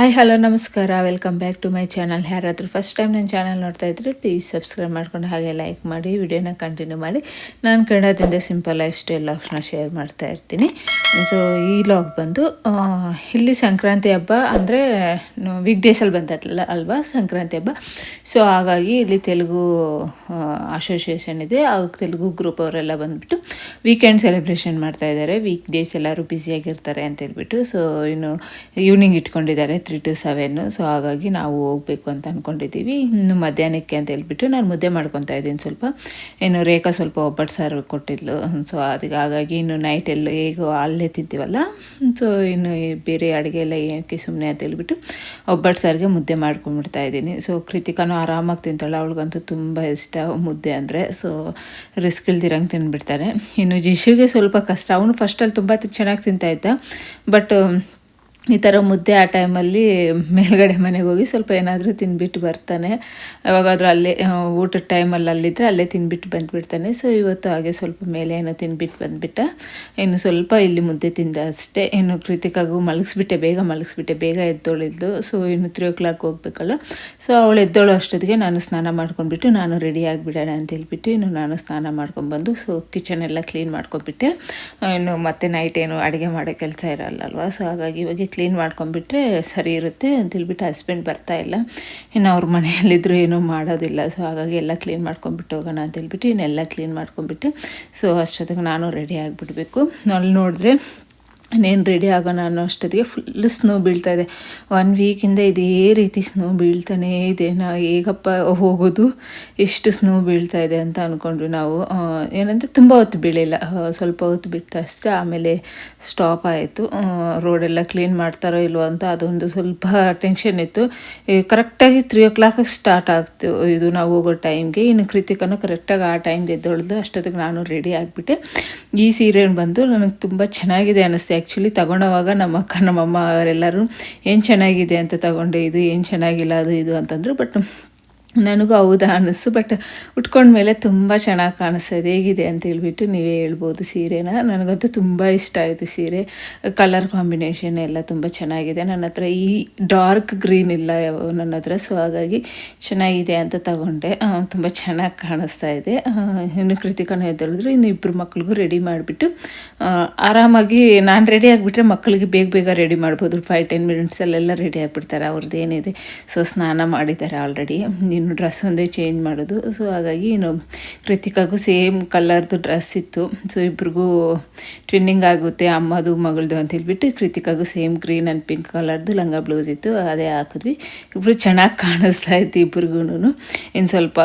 Hi hello ನಮಸ್ಕಾರ. Welcome back to my channel ಯಾರಾದರೂ first time ನನ್ನ ಚಾನಲ್ ನೋಡ್ತಾ ಇದ್ರೆ ಪ್ಲೀಸ್ ಸಬ್ಸ್ಕ್ರೈಬ್ ಮಾಡ್ಕೊಂಡು ಹಾಗೆ ಲೈಕ್ ಮಾಡಿ ವಿಡಿಯೋನ ಕಂಟಿನ್ಯೂ ಮಾಡಿ. ನಾನು ಕನ್ನಡದಿಂದ ಸಿಂಪಲ್ ಲೈಫ್ ಸ್ಟೈಲ್ ಲಾಗ್ಸ್ನ ಶೇರ್ ಮಾಡ್ತಾ ಇರ್ತೀನಿ. ಸೊ ಈ ಲಾಗ್ ಬಂದು ಇಲ್ಲಿ ಸಂಕ್ರಾಂತಿ ಹಬ್ಬ ಅಂದರೆ ವೀಕ್ ಡೇಸಲ್ಲಿ ಬಂದಲ್ಲ ಅಲ್ವಾ ಸಂಕ್ರಾಂತಿ ಹಬ್ಬ. ಸೊ ಹಾಗಾಗಿ ಇಲ್ಲಿ ತೆಲುಗು ಅಸೋಸಿಯೇಷನ್ ಇದೆ. ಆ ತೆಲುಗು ಗ್ರೂಪ್ ಅವರೆಲ್ಲ ಬಂದುಬಿಟ್ಟು ವೀಕೆಂಡ್ ಸೆಲೆಬ್ರೇಷನ್ ಮಾಡ್ತಾ ಇದ್ದಾರೆ. ವೀಕ್ ಡೇಸ್ ಎಲ್ಲರೂ ಬ್ಯುಸಿಯಾಗಿರ್ತಾರೆ ಅಂತ ಹೇಳ್ಬಿಟ್ಟು. ಸೊ ಇನ್ನು ಈವ್ನಿಂಗ್ ಇಟ್ಕೊಂಡಿದ್ದಾರೆ. ತ್ರೀ ಟು ಸೆವೆನ್ನು ಸೊ ಹಾಗಾಗಿ ನಾವು ಹೋಗಬೇಕು ಅಂತ ಅಂದ್ಕೊಂಡಿದ್ದೀವಿ ಇನ್ನು ಮಧ್ಯಾಹ್ನಕ್ಕೆ ಅಂತ ಹೇಳ್ಬಿಟ್ಟು ನಾನು ಮುದ್ದೆ ಮಾಡ್ಕೊತಾ ಇದ್ದೀನಿ ಸ್ವಲ್ಪ. ಇನ್ನು ರೇಖಾ ಸ್ವಲ್ಪ ಒಬ್ಬಟ್ಟು ಸಾರು ಕೊಟ್ಟಿದ್ಲು. ಸೊ ಅದಕ್ಕೆ ಹಾಗಾಗಿ ಇನ್ನು ನೈಟ್ ಎಲ್ಲ ಹೇಗೋ ಅಲ್ಲೇ ತಿಂತೀವಲ್ಲ. ಸೊ ಇನ್ನು ಬೇರೆ ಅಡುಗೆ ಎಲ್ಲ ಏನಕ್ಕೆ ಸುಮ್ಮನೆ ಅಂತ ಹೇಳ್ಬಿಟ್ಟು ಒಬ್ಬಟ್ಟು ಸಾರಿಗೆ ಮುದ್ದೆ ಮಾಡ್ಕೊಂಡ್ಬಿಡ್ತಾ ಇದ್ದೀನಿ. ಸೊ ಕೃತಿಕಾನು ಆರಾಮಾಗಿ ತಿಂತಾಳೆ. ಅವಳಿಗಂತೂ ತುಂಬ ಇಷ್ಟ ಮುದ್ದೆ ಅಂದರೆ. ಸೊ ರಿಸ್ಕ್ ಇಲ್ದಿರಂಗೆ ತಿಂದ್ಬಿಡ್ತಾರೆ ಇನ್ನು ಜಿಶುಗೆ ಸ್ವಲ್ಪ ಕಷ್ಟ. ಅವನು ಫಸ್ಟಲ್ಲಿ ತುಂಬ ಚೆನ್ನಾಗಿ ತಿಂತಾಯಿದ್ದ ಬಟ್ ಈ ಥರ ಮುದ್ದೆ ಆ ಟೈಮಲ್ಲಿ ಮೇಲ್ಗಡೆ ಮನೆಗೆ ಹೋಗಿ ಸ್ವಲ್ಪ ಏನಾದರೂ ತಿಂದ್ಬಿಟ್ಟು ಬರ್ತಾನೆ. ಯಾವಾಗಾದರೂ ಅಲ್ಲೇ ಊಟದ ಟೈಮಲ್ಲಿ ಅಲ್ಲಿದ್ದರೆ ಅಲ್ಲೇ ತಿಂದ್ಬಿಟ್ಟು ಬಂದುಬಿಡ್ತಾನೆ. ಸೊ ಇವತ್ತು ಹಾಗೆ ಸ್ವಲ್ಪ ಮೇಲೆ ಏನೋ ತಿಂದ್ಬಿಟ್ಟು ಬಂದುಬಿಟ್ಟ. ಇನ್ನು ಸ್ವಲ್ಪ ಇಲ್ಲಿ ಮುದ್ದೆ ತಿಂದ ಅಷ್ಟೇ. ಇನ್ನು ಕೃತಿಕಾಗೂ ಮಲಗಿಸ್ಬಿಟ್ಟೆ, ಬೇಗ ಮಲಗಿಸ್ಬಿಟ್ಟೆ, ಬೇಗ ಎದ್ದೋಳಿದ್ಲು. ಸೊ ಇನ್ನು ತ್ರೀ ಓ ಕ್ಲಾಕ್ ಹೋಗ್ಬೇಕಲ್ಲ. ಸೊ ಅವಳು ಎದ್ದೋಳು ಅಷ್ಟೊತ್ತಿಗೆ ನಾನು ಸ್ನಾನ ಮಾಡ್ಕೊಂಡ್ಬಿಟ್ಟು ನಾನು ರೆಡಿ ಆಗಿಬಿಡೋಣ ಅಂತ ಹೇಳ್ಬಿಟ್ಟು ಇನ್ನು ನಾನು ಸ್ನಾನ ಮಾಡ್ಕೊಂಡ್ಬಂದು ಸೊ ಕಿಚನ್ ಎಲ್ಲ ಕ್ಲೀನ್ ಮಾಡ್ಕೊಂಡ್ಬಿಟ್ಟೆ. ಇನ್ನು ಮತ್ತೆ ನೈಟ್ ಏನು ಅಡುಗೆ ಮಾಡೋ ಕೆಲಸ ಇರಲ್ಲ ಅಲ್ವಾ ಸೊ ಹಾಗಾಗಿ ಇವಾಗ ಕ್ಲೀನ್ ಮಾಡ್ಕೊಂಡ್ಬಿಟ್ರೆ ಸರಿ ಇರುತ್ತೆ ಅಂತ ಹೇಳ್ಬಿಟ್ಟು ಹಸ್ಬೆಂಡ್ ಬರ್ತಾ ಇಲ್ಲ. ಇನ್ನು ಅವ್ರ ಮನೆಯಲ್ಲಿದ್ದರೂ ಏನೂ ಮಾಡೋದಿಲ್ಲ. ಸೊ ಹಾಗಾಗಿ ಎಲ್ಲ ಕ್ಲೀನ್ ಮಾಡ್ಕೊಂಬಿಟ್ಟು ಹೋಗೋಣ ಅಂತ ಹೇಳ್ಬಿಟ್ಟು ಇನ್ನೆಲ್ಲ ಕ್ಲೀನ್ ಮಾಡ್ಕೊಂಬಿಟ್ಟು ಸೊ ಅಷ್ಟೊತ್ತಿಗೆ ನಾನು ರೆಡಿ ಆಗಿಬಿಡ್ಬೇಕು. ಅಲ್ಲಿ ನೋಡಿದ್ರೆ ಇನ್ನೇನು ರೆಡಿ ಆಗೋಣ ಅನ್ನೋ ಅಷ್ಟೊತ್ತಿಗೆ ಫುಲ್ ಸ್ನೋ ಬೀಳ್ತಾ ಇದೆ. ಒನ್ ವೀಕಿಂದ ಇದೇ ರೀತಿ ಸ್ನೋ ಬೀಳ್ತಾನೇ ಇದೆ. ನಾ ಹೇಗಪ್ಪ ಹೋಗೋದು? ಎಷ್ಟು ಸ್ನೋ ಬೀಳ್ತಾ ಇದೆ ಅಂತ ಅಂದ್ಕೊಂಡ್ವಿ ನಾವು. ಏನಂದರೆ ತುಂಬ ಹೊತ್ತು ಬೀಳಿಲ್ಲ. ಸ್ವಲ್ಪ ಹೊತ್ತು ಬಿಟ್ಟು ಅಷ್ಟೇ. ಆಮೇಲೆ ಸ್ಟಾಪ್ ಆಯಿತು. ರೋಡೆಲ್ಲ ಕ್ಲೀನ್ ಮಾಡ್ತಾರೋ ಇಲ್ವೋ ಅಂತ ಅದೊಂದು ಸ್ವಲ್ಪ ಟೆನ್ಷನ್ ಇತ್ತು. ಕರೆಕ್ಟಾಗಿ ತ್ರೀ ಓ ಕ್ಲಾಕಿಗೆ ಸ್ಟಾರ್ಟ್ ಆಗ್ತು. ಇದು ನಾವು ಹೋಗೋ ಟೈಮ್ಗೆ ಇನ್ನು ಕೃತಿಕನೂ ಕರೆಕ್ಟಾಗಿ ಆ ಟೈಮ್ಗೆ ಎದ್ದೊಳ್ದು ಅಷ್ಟೊತ್ತಿಗೆ ನಾನು ರೆಡಿ ಆಗಿಬಿಟ್ಟೆ ಈ ಸೀರೆ ಬಂದು ನನಗೆ ತುಂಬ ಚೆನ್ನಾಗಿದೆ ಅನ್ನಿಸ್ತು ಆ್ಯಕ್ಚುಲಿ ತಗೊಂಡವಾಗ ನಮ್ಮ ಅಕ್ಕ, ನಮ್ಮಮ್ಮ ಅವರೆಲ್ಲರೂ ಏನು ಚೆನ್ನಾಗಿದೆ ಅಂತ ತಗೊಂಡೆ, ಇದು ಏನು ಚೆನ್ನಾಗಿಲ್ಲ, ಅದು ಇದು ಅಂತಂದರು. ಬಟ್ ನನಗೂ ಹೌದಾ ಅನ್ನಿಸ್ತು ಬಟ್ ಉಟ್ಕೊಂಡ್ಮೇಲೆ ತುಂಬ ಚೆನ್ನಾಗಿ ಕಾಣಿಸ್ತದೆ ಹೇಗಿದೆ ಅಂತ ಹೇಳ್ಬಿಟ್ಟು ನೀವೇ ಹೇಳ್ಬೋದು ಸೀರೆನ. ನನಗಂತೂ ತುಂಬ ಇಷ್ಟ ಆಯಿತು ಸೀರೆ. ಕಲರ್ ಕಾಂಬಿನೇಷನ್ ಎಲ್ಲ ತುಂಬ ಚೆನ್ನಾಗಿದೆ. ನನ್ನ ಹತ್ರ ಈ ಡಾರ್ಕ್ ಗ್ರೀನ್ ಇಲ್ಲ ನನ್ನ ಹತ್ರ ಸೊ ಹಾಗಾಗಿ ಚೆನ್ನಾಗಿದೆ ಅಂತ ತಗೊಂಡೆ. ತುಂಬ ಚೆನ್ನಾಗಿ ಕಾಣಿಸ್ತಾ ಇದೆ. ಇನ್ನು ಕೃತಿಕನ ಎದ್ದೇಳಿದ್ರು, ಇನ್ನು ಇಬ್ಬರು ಮಕ್ಳಿಗೂ ರೆಡಿ ಮಾಡಿಬಿಟ್ಟು ಆರಾಮಾಗಿ ನಾನು ರೆಡಿ ಆಗಿಬಿಟ್ರೆ ಮಕ್ಕಳಿಗೆ ಬೇಗ ಬೇಗ ರೆಡಿ ಮಾಡ್ಬೋದು. ಫೈವ್ ಟೆನ್ ಮಿನಿಟ್ಸಲ್ಲೆಲ್ಲ ರೆಡಿ ಆಗಿಬಿಡ್ತಾರೆ. ಅವ್ರದ್ದು ಏನಿದೆ ಸೊ ಸ್ನಾನ ಮಾಡಿದ್ದಾರೆ ಆಲ್ರೆಡಿ ಇನ್ನು ಡ್ರೆಸ್ ಒಂದೇ ಚೇಂಜ್ ಮಾಡೋದು. ಸೊ ಹಾಗಾಗಿ ಏನು ಕೃತಿಕಾಗೂ ಸೇಮ್ ಕಲರ್ದು ಡ್ರೆಸ್ ಇತ್ತು. ಸೊ ಇಬ್ರಿಗೂ ಟ್ವಿನ್ನಿಂಗ್ ಆಗುತ್ತೆ, ಅಮ್ಮದು, ಮಗಳದು ಅಂತ ಹೇಳ್ಬಿಟ್ಟು ಕೃತಿಕಾಗೂ ಸೇಮ್ ಗ್ರೀನ್ ಆ್ಯಂಡ್ ಪಿಂಕ್ ಕಲರ್ದು ಲಂಗ ಬ್ಲೌಸ್ ಇತ್ತು. ಅದೇ ಹಾಕಿದ್ವಿ. ಇಬ್ಬರು ಚೆನ್ನಾಗಿ ಕಾಣಿಸ್ತಾ ಇತ್ತು ಇಬ್ರಿಗೂ ಇನ್ನು ಸ್ವಲ್ಪ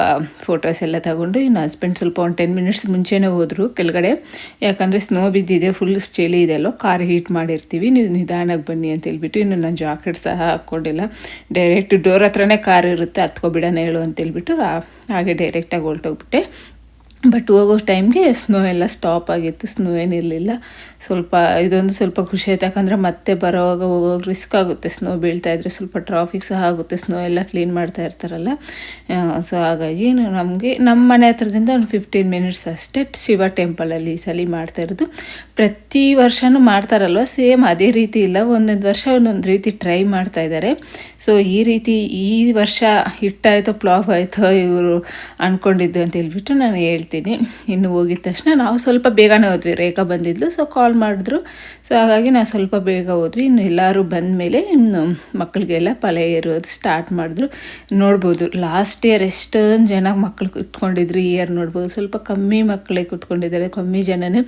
ಫೋಟೋಸ್ ಎಲ್ಲ ತಗೊಂಡು, ಇನ್ನು ಹಸ್ಬೆಂಡ್ ಸ್ವಲ್ಪ ಒಂದು ಟೆನ್ ಮಿನಿಟ್ಸ್ ಮುಂಚೆನೇ ಹೋದರು ಕೆಳಗಡೆ. ಯಾಕಂದರೆ ಸ್ನೋ ಬಿದ್ದಿದೆ ಫುಲ್ ಚಳಿ ಇದೆ ಅಲ್ಲೋ ಕಾರ್ ಹೀಟ್ ಮಾಡಿರ್ತೀವಿ. ನೀವು ನಿಧಾನಕ್ಕೆ ಬನ್ನಿ ಅಂತ ಹೇಳ್ಬಿಟ್ಟು ಇನ್ನು ನಾನು ಜಾಕೆಟ್ ಸಹ ಹಾಕ್ಕೊಂಡಿಲ್ಲ. ಡೈರೆಕ್ಟ್ ಡೋರ್ ಹತ್ರನೇ ಕಾರ್ ಇರುತ್ತೆ, ಹತ್ಕೊಬಿಡೋಣ ಹೇಳು ಅಂತ ಹೇಳ್ಬಿಟ್ಟು ಆ- ಹಾಗೆ ಡೈರೆಕ್ಟಾಗಿ ಹೊರಟೋಗ್ಬಿಟ್ಟೆ. ಬಟ್ ಹೋಗೋ ಟೈಮ್ಗೆ ಸ್ನೋ ಎಲ್ಲ ಸ್ಟಾಪ್ ಆಗಿತ್ತು. ಸ್ನೋ ಏನಿರಲಿಲ್ಲ ಸ್ವಲ್ಪ ಇದೊಂದು ಸ್ವಲ್ಪ ಖುಷಿ ಆಯ್ತು. ಯಾಕಂದರೆ ಮತ್ತೆ ಬರೋವಾಗ ಹೋಗೋವಾಗ ರಿಸ್ಕ್ ಆಗುತ್ತೆ. ಸ್ನೋ ಬೀಳ್ತಾ ಇದ್ರೆ ಸ್ವಲ್ಪ ಟ್ರಾಫಿಕ್ ಸಹ ಆಗುತ್ತೆ. ಸ್ನೋ ಎಲ್ಲ ಕ್ಲೀನ್ ಮಾಡ್ತಾ ಇರ್ತಾರಲ್ಲ. ಸೊ ಹಾಗಾಗಿ ನಮಗೆ ನಮ್ಮ ಮನೆ ಹತ್ರದಿಂದ ಒಂದು ಫಿಫ್ಟೀನ್ ಮಿನಿಟ್ಸ್ ಅಷ್ಟೇ ಶಿವ ಟೆಂಪಲಲ್ಲಿ ಈ ಸಲ ಮಾಡ್ತಾ ಇರೋದು. ಪ್ರತಿ ವರ್ಷವೂ ಮಾಡ್ತಾರಲ್ವ? ಸೇಮ್ ಅದೇ ರೀತಿ ಇಲ್ಲ. ಒಂದೊಂದು ವರ್ಷ ಒಂದೊಂದು ರೀತಿ ಟ್ರೈ ಮಾಡ್ತಾ ಇದ್ದಾರೆ ಸೊ ಈ ರೀತಿ ಈ ವರ್ಷ ಹಿಟ್ಟಾಯಿತೋ ಫ್ಲಾಪ್ ಆಯಿತೋ ಇವರು ಅಂದ್ಕೊಂಡಿದ್ದು ಅಂತ ಹೇಳ್ಬಿಟ್ಟು ನಾನು ಹೇಳ್ತೀನಿ. ಇನ್ನು ಹೋಗಿದ ತಕ್ಷಣ ನಾವು ಸ್ವಲ್ಪ ಬೇಗನೆ ಹೋದ್ವಿ. ರೇಖಾ ಬಂದಿದ್ಲು ಸೊ ಕಾಲ್ ಮಾಡಿದ್ರು. ಸೊ ಹಾಗಾಗಿ ನಾವು ಸ್ವಲ್ಪ ಬೇಗ ಹೋದ್ವಿ. ಇನ್ನು ಎಲ್ಲರೂ ಬಂದ ಮೇಲೆ ಇನ್ನು ಮಕ್ಕಳಿಗೆಲ್ಲ ಪಲೆ ಇರೋದು ಸ್ಟಾರ್ಟ್ ಮಾಡಿದ್ರು. ನೋಡ್ಬೋದು ಲಾಸ್ಟ್ ಇಯರ್ ಎಷ್ಟೊಂದು ಜನ ಮಕ್ಕಳು ಕುತ್ಕೊಂಡಿದ್ರು. ಈ ಇಯರ್ ನೋಡ್ಬೋದು, ಸ್ವಲ್ಪ ಕಮ್ಮಿ ಮಕ್ಕಳೇ ಕುತ್ಕೊಂಡಿದ್ದಾರೆ, ಕಮ್ಮಿ ಜನನೇ.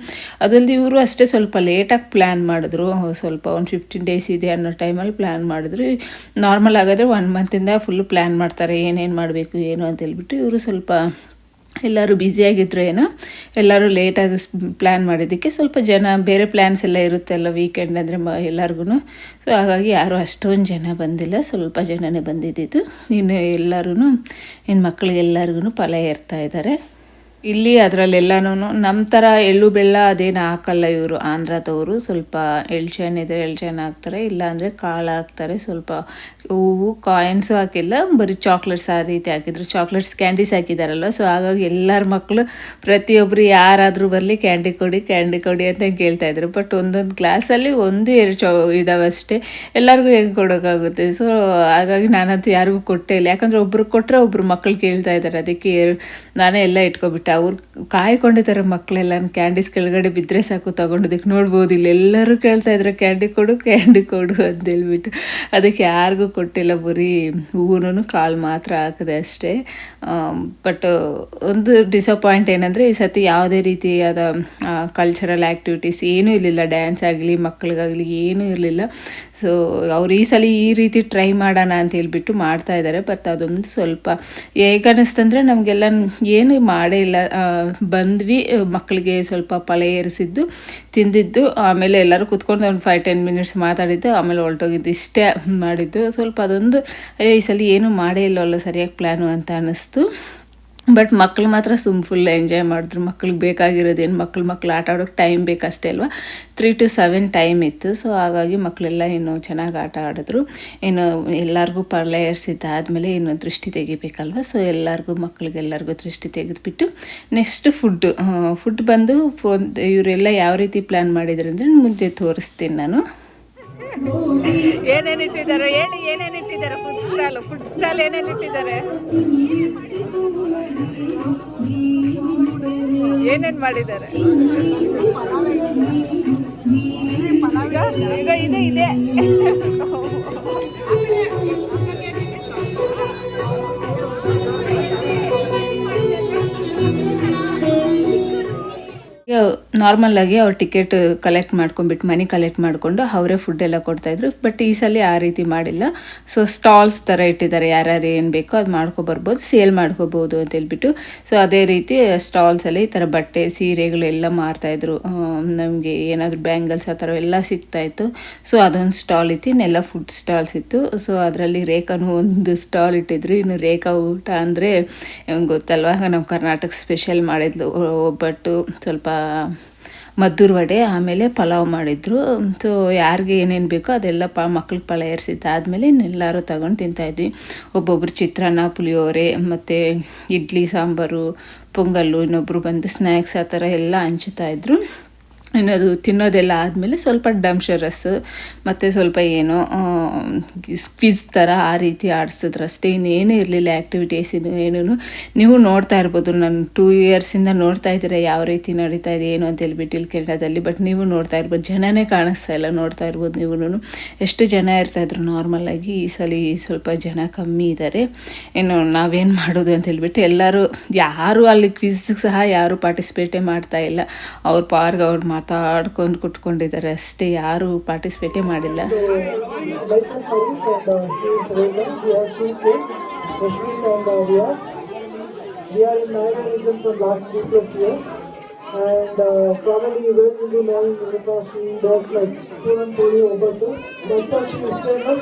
ಅದಲ್ಲದೆ ಇವರು ಅಷ್ಟೇ ಸ್ವಲ್ಪ ಲೇಟಾಗಿ ಪ್ಲ್ಯಾನ್ ಮಾಡಿದ್ರು. ಸ್ವಲ್ಪ ಒಂದು ಫಿಫ್ಟೀನ್ ಡೇಸ್ ಇದೆ ಅನ್ನೋ ಟೈಮಲ್ಲಿ ಪ್ಲ್ಯಾನ್ ಮಾಡಿದ್ರು. ನಾರ್ಮಲ್ ಆಗಾದರೆ ಒನ್ ಮಂತಿಂದ ಫುಲ್ ಪ್ಲ್ಯಾನ್ ಮಾಡ್ತಾರೆ. ಏನೇನು ಮಾಡಬೇಕು, ಏನು ಅಂತ ಹೇಳ್ಬಿಟ್ಟು ಇವರು ಸ್ವಲ್ಪ ಎಲ್ಲರೂ ಬ್ಯುಸಿಯಾಗಿದ್ರು ಏನೋ, ಎಲ್ಲರೂ ಲೇಟಾಗಿ ಪ್ಲ್ಯಾನ್ ಮಾಡಿದ್ದಕ್ಕೆ ಸ್ವಲ್ಪ ಜನ, ಬೇರೆ ಪ್ಲ್ಯಾನ್ಸ್ ಎಲ್ಲ ಇರುತ್ತಲ್ಲ ವೀಕೆಂಡ್ ಅಂದರೆ ಮ ಎಲ್ಲರಿಗೂ ಸೊ ಹಾಗಾಗಿ ಯಾರೂ ಅಷ್ಟೊಂದು ಜನ ಬಂದಿಲ್ಲ, ಸ್ವಲ್ಪ ಜನನೇ ಬಂದಿದ್ದಿದ್ದು. ಇನ್ನು ಎಲ್ಲರೂ ಇನ್ನು ಮಕ್ಕಳಿಗೆಲ್ಲರಿಗೂ ಪಲ ಇರ್ತಾ ಇದ್ದಾರೆ ಇಲ್ಲಿ ಅದರಲ್ಲೆಲ್ಲನೂ ನಮ್ಮ ಥರ ಎಳ್ಳು ಬೆಲ್ಲ ಅದೇನು ಹಾಕಲ್ಲ ಇವರು, ಆಂಧ್ರದವರು. ಸ್ವಲ್ಪ ಎಳ್ಚೆನ್ ಇದ್ದರೆ ಎಳ್ಚೆನ್ ಹಾಕ್ತಾರೆ ಇಲ್ಲಾಂದರೆ ಕಾಳು ಹಾಕ್ತಾರೆ. ಸ್ವಲ್ಪ ಹೂವು ಕಾಯಿನ್ಸು ಹಾಕಿಲ್ಲ, ಬರೀ ಚಾಕ್ಲೇಟ್ಸ್ ಆ ರೀತಿ ಹಾಕಿದ್ರು. ಚಾಕ್ಲೇಟ್ಸ್ ಕ್ಯಾಂಡೀಸ್ ಹಾಕಿದಾರಲ್ಲ ಸೊ ಹಾಗಾಗಿ ಎಲ್ಲರ ಮಕ್ಕಳು ಪ್ರತಿಯೊಬ್ಬರು ಯಾರಾದರೂ ಬರಲಿ ಕ್ಯಾಂಡಿ ಕೊಡಿ ಕ್ಯಾಂಡಿ ಕೊಡಿ ಅಂತ ಕೇಳ್ತಾ ಇದ್ರು. ಬಟ್ ಒಂದೊಂದು ಗ್ಲಾಸಲ್ಲಿ ಒಂದು ಎರಡು ಚೌ ಇದಾವಷ್ಟೇ ಎಲ್ಲರಿಗೂ ಹೆಂಗೆ ಕೊಡೋಕ್ಕಾಗುತ್ತೆ ಸೊ ಹಾಗಾಗಿ ನಾನಂತೂ ಯಾರಿಗೂ ಕೊಟ್ಟೇ ಇಲ್ಲ. ಯಾಕಂದರೆ ಒಬ್ರು ಕೊಟ್ಟರೆ ಒಬ್ಬರು ಮಕ್ಕಳು ಕೇಳ್ತಾ ಇದ್ದಾರೆ ಅದಕ್ಕೆ ನಾನೇ ಎಲ್ಲ ಇಟ್ಕೊಬಿಟ್ಟೆ. ಅವ್ರು ಕಾಯ್ಕೊಂಡಿದ್ದಾರೆ ಮಕ್ಕಳೆಲ್ಲ ಕ್ಯಾಂಡೀಸ್ ಕೆಳಗಡೆ ಬಿದ್ದರೆ ಸಾಕು ತಗೊಂಡೋದಕ್ಕೆ ನೋಡ್ಬೋದು. ಇಲ್ಲಿ ಎಲ್ಲರೂ ಕೇಳ್ತಾ ಇದ್ರೆ ಕ್ಯಾಂಡಿ ಕೊಡು ಕ್ಯಾಂಡಿ ಕೊಡು ಅಂತ ಹೇಳ್ಬಿಟ್ಟು. ಅದಕ್ಕೆ ಯಾರಿಗೂ ಕೊಟ್ಟಿಲ್ಲ, ಬರೀ ಹೂವು ಕಾಳು ಮಾತ್ರ ಹಾಕಿದೆ ಅಷ್ಟೇ. ಬಟ್ ಒಂದು ಡಿಸಪಾಯಿಂಟ್ ಏನಂದರೆ, ಈ ಸತಿ ಯಾವುದೇ ರೀತಿಯಾದ ಕಲ್ಚರಲ್ ಆ್ಯಕ್ಟಿವಿಟೀಸ್ ಏನೂ ಇರಲಿಲ್ಲ. ಡ್ಯಾನ್ಸ್ ಆಗಲಿ ಮಕ್ಕಳಿಗಾಗಲಿ ಏನೂ ಇರಲಿಲ್ಲ. ಸೊ ಅವ್ರು ಈ ಸಲ ಈ ರೀತಿ ಟ್ರೈ ಮಾಡೋಣ ಅಂತ ಹೇಳ್ಬಿಟ್ಟು ಮಾಡ್ತಾ ಇದ್ದಾರೆ. ಬಟ್ ಅದೊಂದು ಸ್ವಲ್ಪ ಹೇಗೆ ಅನ್ನಿಸ್ತಂದ್ರೆ ನಮಗೆಲ್ಲ ಏನು ಮಾಡೇ ಇಲ್ಲ. ಬಂದ್ವಿ ಮಕ್ಕಳಿಗೆ ಸ್ವಲ್ಪ ಪಳೆ ಏರಿಸಿದ್ದು, ತಿಂದಿದ್ದು, ಆಮೇಲೆ ಎಲ್ಲರೂ ಕುತ್ಕೊಂಡು ಒಂದು ಫೈವ್ ಟೆನ್ ಮಿನಿಟ್ಸ್ ಮಾತಾಡಿದ್ದು, ಆಮೇಲೆ ಹೊರಟೋಗಿದ್ದು. ಇಷ್ಟೇ ಮಾಡಿದ್ದು. ಸ್ವಲ್ಪ ಅದೊಂದು ಈ ಸಲ ಏನೂ ಮಾಡೇ ಇಲ್ಲವಲ್ಲ ಸರಿಯಾಗಿ ಪ್ಲ್ಯಾನು ಅಂತ ಅನ್ನಿಸ್ತು ಬಟ್ ಮಕ್ಕಳು ಮಾತ್ರ ಸುಮ್ ಫುಲ್ ಎಂಜಾಯ್ ಮಾಡಿದ್ರು. ಮಕ್ಳಿಗೆ ಬೇಕಾಗಿರೋದೇನು ಮಕ್ಳು ಮಕ್ಳು ಆಟ ಆಡೋಕ್ಕೆ ಟೈಮ್ ಬೇಕಷ್ಟೇ ಅಲ್ವಾ? ತ್ರೀ ಟು ಸೆವೆನ್ ಟೈಮ್ ಇತ್ತು. ಸೊ ಹಾಗಾಗಿ ಮಕ್ಕಳೆಲ್ಲ ಏನು ಚೆನ್ನಾಗಿ ಆಟ ಆಡಿದ್ರು. ಏನು ಎಲ್ಲರಿಗೂ ಪರ್ಲೆ ಏರ್ಸಿದ್ದಾದಮೇಲೆ ಏನು ದೃಷ್ಟಿ ತೆಗಿಬೇಕಲ್ವ? ಸೊ ಎಲ್ಲರಿಗೂ ಮಕ್ಕಳಿಗೆಲ್ಲರಿಗೂ ದೃಷ್ಟಿ ತೆಗೆದುಬಿಟ್ಟು ನೆಕ್ಸ್ಟ್ ಫುಡ್ಡು ಫುಡ್ ಬಂದು ಫೋನ್ ಇವರೆಲ್ಲ ಯಾವ ರೀತಿ ಪ್ಲ್ಯಾನ್ ಮಾಡಿದ್ರು ಅಂದರೆ ಮುಂಚೆ ತೋರಿಸ್ತೀನಿ ನಾನು. ಏನೇನು ಇಟ್ಟಿದ್ದಾರೆ? ಹೇಳಿ, ಏನೇನು ಇಟ್ಟಿದ್ದಾರೆ? ಫುಡ್ ಸ್ಟಾಲ್ ಫುಡ್ ಸ್ಟಾಲ್ ಏನೇನು ಇಟ್ಟಿದ್ದಾರೆ? ಏನೇನು ಮಾಡಿದ್ದಾರೆ? ಈಗ ಇದೆ ಇದೆ. ನಾರ್ಮಲ್ ಆಗಿ ಅವ್ರು ಟಿಕೆಟ್ ಕಲೆಕ್ಟ್ ಮಾಡ್ಕೊಂಡ್ಬಿಟ್ಟು ಮನಿ ಕಲೆಕ್ಟ್ ಮಾಡಿಕೊಂಡು ಅವರೇ ಫುಡ್ ಎಲ್ಲ ಕೊಡ್ತಾಯಿದ್ರು ಬಟ್ ಈ ಸಲ ಆ ರೀತಿ ಮಾಡಿಲ್ಲ. ಸೊ ಸ್ಟಾಲ್ಸ್ ಥರ ಇಟ್ಟಿದ್ದಾರೆ. ಯಾರ್ಯಾರು ಏನು ಬೇಕೋ ಅದು ಮಾಡ್ಕೊಬರ್ಬೋದು ಸೇಲ್ ಮಾಡ್ಕೋಬೋದು ಅಂತ ಹೇಳ್ಬಿಟ್ಟು. ಸೊ ಅದೇ ರೀತಿ ಸ್ಟಾಲ್ಸಲ್ಲಿ ಈ ಥರ ಬಟ್ಟೆ, ಸೀರೆಗಳು ಎಲ್ಲ ಮಾರ್ತಾಯಿದ್ರು ನಮಗೆ ಏನಾದರೂ ಬ್ಯಾಂಗಲ್ಸ್ ಆ ಥರ ಎಲ್ಲ ಸಿಗ್ತಾಯಿತ್ತು ಸೊ ಅದೊಂದು ಸ್ಟಾಲ್ ಇತ್ತು. ಇನ್ನೆಲ್ಲ ಫುಡ್ ಸ್ಟಾಲ್ಸ್ ಇತ್ತು. ಸೊ ಅದರಲ್ಲಿ ರೇಖಾನು ಒಂದು ಸ್ಟಾಲ್ ಇಟ್ಟಿದ್ರು. ಇನ್ನು ರೇಖಾ ಊಟ ಅಂದರೆ ಗೊತ್ತಲ್ವಾ? ನಮ್ಮ ಕರ್ನಾಟಕ ಸ್ಪೆಷಲ್ ಮಾಡಿದ್ಲು. ಒಬ್ಬಟ್ಟು ಸ್ವಲ್ಪ ಮದ್ದೂರು ವಡೆ, ಆಮೇಲೆ ಪಲಾವ್ ಮಾಡಿದ್ರು. ಸೊ ಯಾರಿಗೆ ಏನೇನು ಬೇಕೋ ಅದೆಲ್ಲ ಪ ಮಕ್ಳಿಗೆ ಪಳ ಏರಿಸಿದ್ದಾದಮೇಲೆ ಇನ್ನೆಲ್ಲರೂ ತಗೊಂಡು ತಿಂತಾಯಿದ್ವಿ ಒಬ್ಬೊಬ್ರು ಚಿತ್ರಾನ್ನ, ಪುಳಿಯೋರೆ, ಮತ್ತು ಇಡ್ಲಿ, ಸಾಂಬಾರು, ಪೊಂಗಲ್ಲು ಇನ್ನೊಬ್ಬರು ಬಂದು ಸ್ನ್ಯಾಕ್ಸ್ ಆ ಥರ ಎಲ್ಲ ಹಂಚುತ್ತಾಯಿದ್ರು ಇನ್ನು ತಿನ್ನೋದೆಲ್ಲ ಆದಮೇಲೆ ಸ್ವಲ್ಪ ಡಮ್ಶರಸ್ ಮತ್ತು ಸ್ವಲ್ಪ ಏನೋ ಸ್ಕ್ವಿಜ್ ಥರ ಆ ರೀತಿ ಆಡಿಸಿದ್ರು ಅಷ್ಟೇ ಇನ್ನೇನು ಇರಲಿಲ್ಲ ಆ್ಯಕ್ಟಿವಿಟೀಸ್ ಏನೂ ನೀವು ನೋಡ್ತಾ ಇರ್ಬೋದು, ನಾನು ಟೂ ಇಯರ್ಸಿಂದ ನೋಡ್ತಾ ಇದ್ದೀರಾ, ಯಾವ ರೀತಿ ನಡೀತಾ ಇದೆ, ಏನು ಅಂತ ಹೇಳ್ಬಿಟ್ಟು ಇಲ್ಲಿ ಕೆನಡಾದಲ್ಲಿ ಬಟ್ ನೀವು ನೋಡ್ತಾ ಇರ್ಬೋದು, ಜನನೇ ಕಾಣಿಸ್ತಾ ಇಲ್ಲ ನೋಡ್ತಾ ಇರ್ಬೋದು ನೀವು ಎಷ್ಟು ಜನ ಇರ್ತಾಯಿದ್ರು ನಾರ್ಮಲಾಗಿ ಈ ಸಲ ಸ್ವಲ್ಪ ಜನ ಕಮ್ಮಿ ಇದ್ದಾರೆ. ಏನು ನಾವೇನು ಮಾಡೋದು ಅಂತ ಹೇಳ್ಬಿಟ್ಟು ಎಲ್ಲರೂ, ಯಾರು ಅಲ್ಲಿ ಕ್ವಿಝ್ಗೆ ಸಹ ಯಾರು ಪಾರ್ಟಿಸಿಪೇಟೇ ಮಾಡ್ತಾ ಇಲ್ಲ. ಅವ್ರ ಪಾರ್ಗ್ ಅವ್ರು ಮಾತಾಡ್ಕೊಂಡು ಕುಟ್ಕೊಂಡಿದ್ದಾರೆ ಅಷ್ಟೇ ಯಾರು ಪಾರ್ಟಿಸಿಪೇಟೇ ಮಾಡಿಲ್ಲ and uh, uh, uh, probably you guys will be knowing because she does like Puran Puri Obatu. That's why she is famous.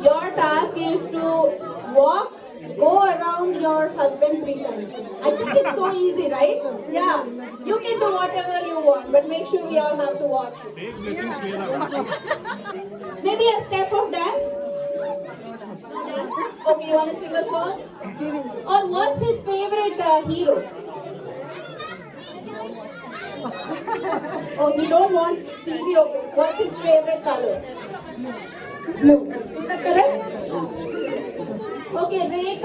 Your task is to walk, go around your husband three times. I think it's so easy, right? Yeah. You can do whatever you want, but make sure we all have to watch. Maybe a step of dance. Okay, you want to sing a song? Or what's his favorite uh, hero? Oh, we don't want Stevie. Okay, what's his favorite color? Blue. Is that correct? Okay Rekha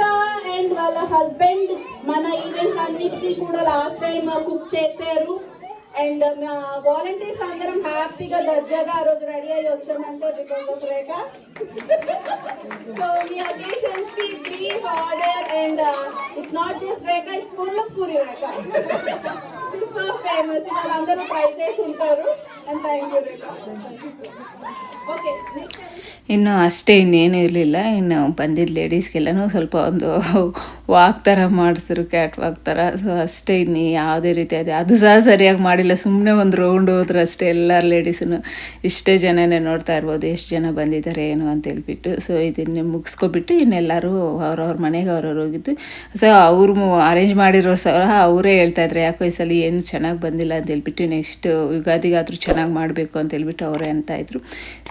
and వాళ్ళ husband మన events అన్నిటికీ కూడా last time cook చేశారు. And uh, మా volunteers అందరం హ్యాపీగా దర్జాగా ఆ రోజు రెడీ అయ్యి వచ్చామంటే బికాస్ ఆఫ్ రేఖ. సో మీ అకేషన్స్కి please order and it's not just Rekha it's full puri Rekha so famous వాళ్ళందరూ ట్రై చేసి ఉంటారు. ಇನ್ನು ಅಷ್ಟೇ ಇನ್ನೇನು ಇರಲಿಲ್ಲ. ಇನ್ನು ಬಂದಿದ್ದ ಲೇಡೀಸ್ಗೆಲ್ಲನೂ ಸ್ವಲ್ಪ ಒಂದು ವಾಕ್ ಥರ ಮಾಡಿಸಿದ್ರು ಕ್ಯಾಟ್ ವಾಕ್ ಥರ ಸೊ ಅಷ್ಟೇ ಇನ್ನು ಯಾವುದೇ ರೀತಿ ಅದೇ. ಅದು ಸಹ ಸರಿಯಾಗಿ ಮಾಡಿಲ್ಲ. ಸುಮ್ಮನೆ ಒಂದು ರೌಂಡ್ ಹೋದ್ರೆ ಅಷ್ಟೇ ಎಲ್ಲ ಲೇಡೀಸನ್ನು ಇಷ್ಟೇ ಜನನೇ ನೋಡ್ತಾ ಇರ್ಬೋದು. ಎಷ್ಟು ಜನ ಬಂದಿದ್ದಾರೆ, ಏನು ಅಂತ ಹೇಳ್ಬಿಟ್ಟು. ಸೊ ಇದನ್ನು ಮುಗಿಸ್ಕೊಬಿಟ್ಟು ಇನ್ನೆಲ್ಲರೂ ಅವ್ರವ್ರ ಮನೆಗೆ ಅವ್ರವ್ರು ಹೋಗಿದ್ದು. ಸೊ ಅವ್ರು ಅರೇಂಜ್ ಮಾಡಿರೋ ಸಹ ಅವರೇ ಹೇಳ್ತಾ ಇದ್ದಾರೆ ಯಾಕೋ ಈ ಸಲ ಏನು ಚೆನ್ನಾಗಿ ಬಂದಿಲ್ಲ ಅಂತ ಹೇಳ್ಬಿಟ್ಟು ನೆಕ್ಸ್ಟ್ ಯುಗಾದಿಗಾದರೂ ಚೆನ್ನಾಗಿ ಚೆನ್ನಾಗಿ ಮಾಡಬೇಕು ಅಂತ ಹೇಳ್ಬಿಟ್ಟು ಅವರೇ ಅಂತ ಇದ್ರು.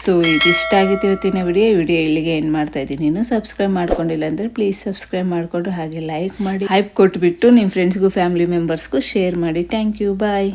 ಸೊ ಇದಿಷ್ಟ ಆಗಿತ್ತು ಇವತ್ತಿನ ವಿಡಿಯೋ ವಿಡಿಯೋ ಇಲ್ಲಿಗೆ ಏನು ಮಾಡ್ತಾ ಇದ್ದೀನಿ. ಇನ್ನೂ ಸಬ್ಸ್ಕ್ರೈಬ್ ಮಾಡ್ಕೊಂಡಿಲ್ಲ ಅಂದರೆ ಪ್ಲೀಸ್ ಸಬ್ಸ್ಕ್ರೈಬ್ ಮಾಡಿಕೊಂಡು ಹಾಗೆ ಲೈಕ್ ಮಾಡಿ ಹೈಪ್ ಕೊಟ್ಬಿಟ್ಟು ನಿಮ್ಮ ಫ್ರೆಂಡ್ಸ್ಗೂ ಫ್ಯಾಮಿಲಿ ಮೆಂಬರ್ಸ್ಗೂ ಶೇರ್ ಮಾಡಿ. Thank you bye